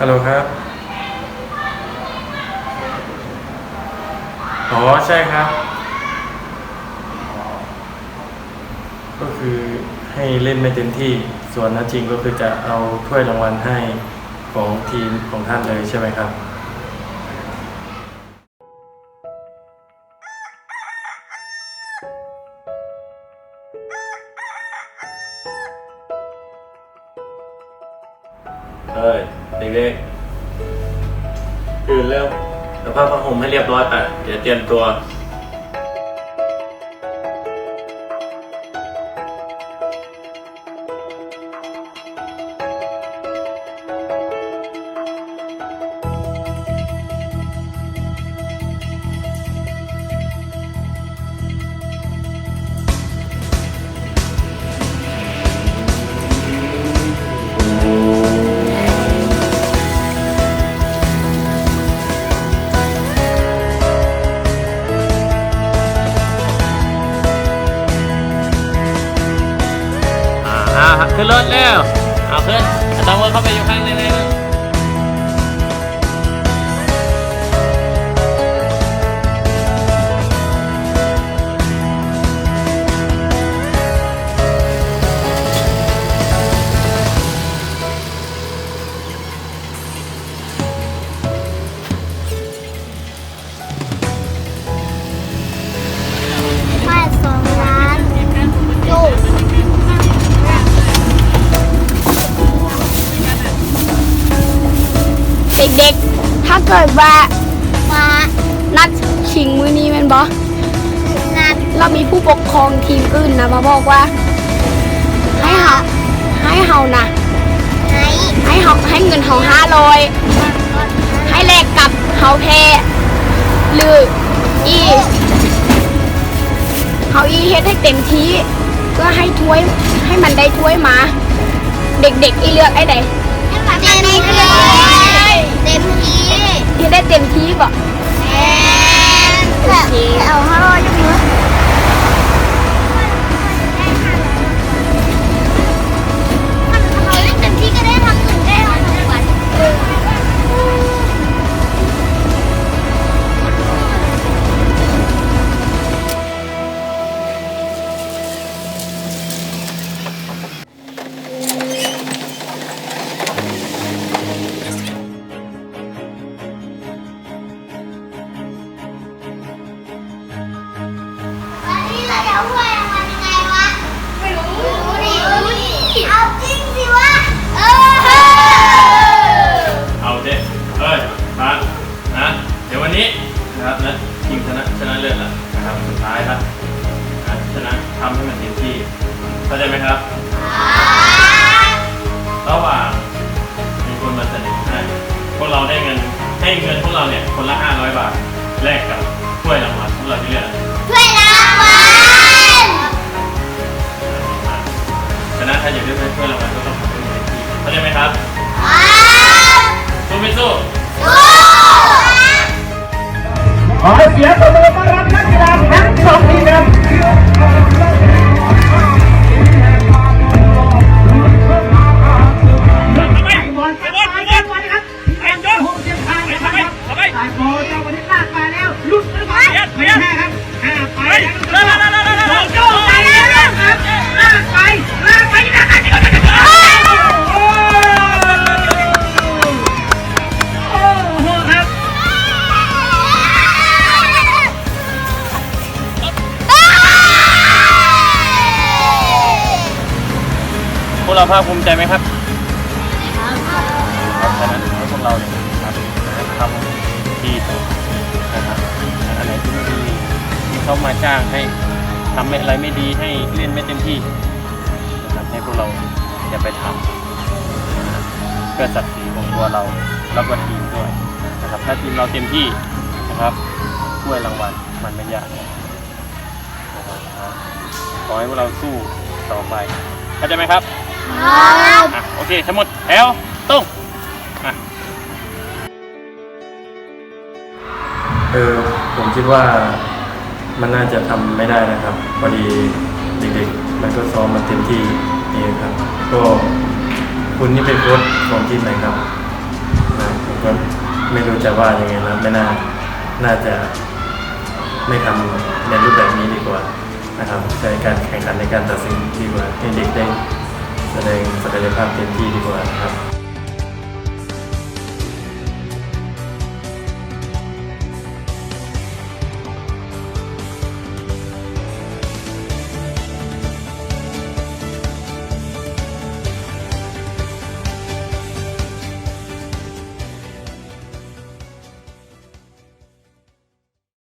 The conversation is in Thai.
ฮัลโหลครับ อ๋อ ใช่ครับ ก็คือให้เล่นไม่เต็มที่ ส่วนนัดจริงก็คือจะเอาถ้วยรางวัลให้ของทีมของท่านเลยใช่ไหมครับ เอ้ยเด็กๆตื่นแล้วเดี๋ยวผ้าผ้าห่มให้เรียบร้อยไปเดี๋ยวเตรียมตัว ขึ้นรถเร็วเอาขึ้นอาตามว่าเข้าไปอยู่ข้างในเลย เกิดว่ามานัดชิงมือนี้แมันบอนัดเรามีผู้ปกครองทีมอื่นนะมาบอกว่า ให้เฮาให้เฮานะให้เฮาให้เงินเฮาห้าร้อยให้แลกกับเฮาแพ้หรืออีเขาอีเฮ็ดให้เต็มที่เพื่อให้ถ้วยให้มันได้ถ้วยมา เด็กๆอีเลือกไอ้ใดเต็มที่เต็มที่เฮ็ด ได้เต็มที่บ่โอเคเอาห้าร้อ ศแล้วนะครับสุดท้ายแล้วนะชนะทำให้มันเต็มที่เข้าใจไหมครับระหว่างมีคนมาเสนอให้พวกเราได้เงินให้เงินพวกเราเนี่ยคนละ 500 บาทแลกกับถ้วยรางวัลพวกเราที่เลือกช่วยรางวัลชนะถ้าอยากได้ถ้วยรางวัลก็ต้องทำให้มันเต็มที่เข้าใจไหมครับสู้ไม่สู้ขอเสียงตบมือต้อนรับายโบเจ้าวันนี้ลากมาแล้วลุดไปไม่แน่ครับห้าไปโจ้โจ้ไปแล้วครับลากไปลากไปลากไปโอ้โหครับพวกเราภาคภูมิใจไหมครับครับฉะนั้นพวกเราเนี่ยครับทำ เขามาจ้างให้ทำอะไรไม่ดีให้เล่นไม่เต็มที่นะครับให้พวกเราอย่าไปทำนะครับเพื่อศักดิ์ศรีของตัวเราแล้วก็ทีมด้วยนะครับถ้าทีมเราเต็มที่นะครับถ้วยรางวัลมันไม่ยากนะครับขอให้พวกเราสู้ต่อไปเข้าใจไหมครับอะโอเคทั้งหมดแถวตุ้งอะเออผมคิดว่า มันน่าจะทำไม่ได้นะครับพอดีเด็กๆมันก็ซ้อมมาเต็มที่นี่ครับ ก็คุณนี่เป็นโค้ชของทีมไหนครับนะผมก็ไม่รู้จะว่ายังไงแล้วไม่น่าน่าจะไม่ทำในรูปแบบนี้ดีกว่านะครับใช้การแข่งขันในการตัดสินดีกว่าให้เด็กได้แสดงศักยภาพเต็มที่ดีกว่านะครับ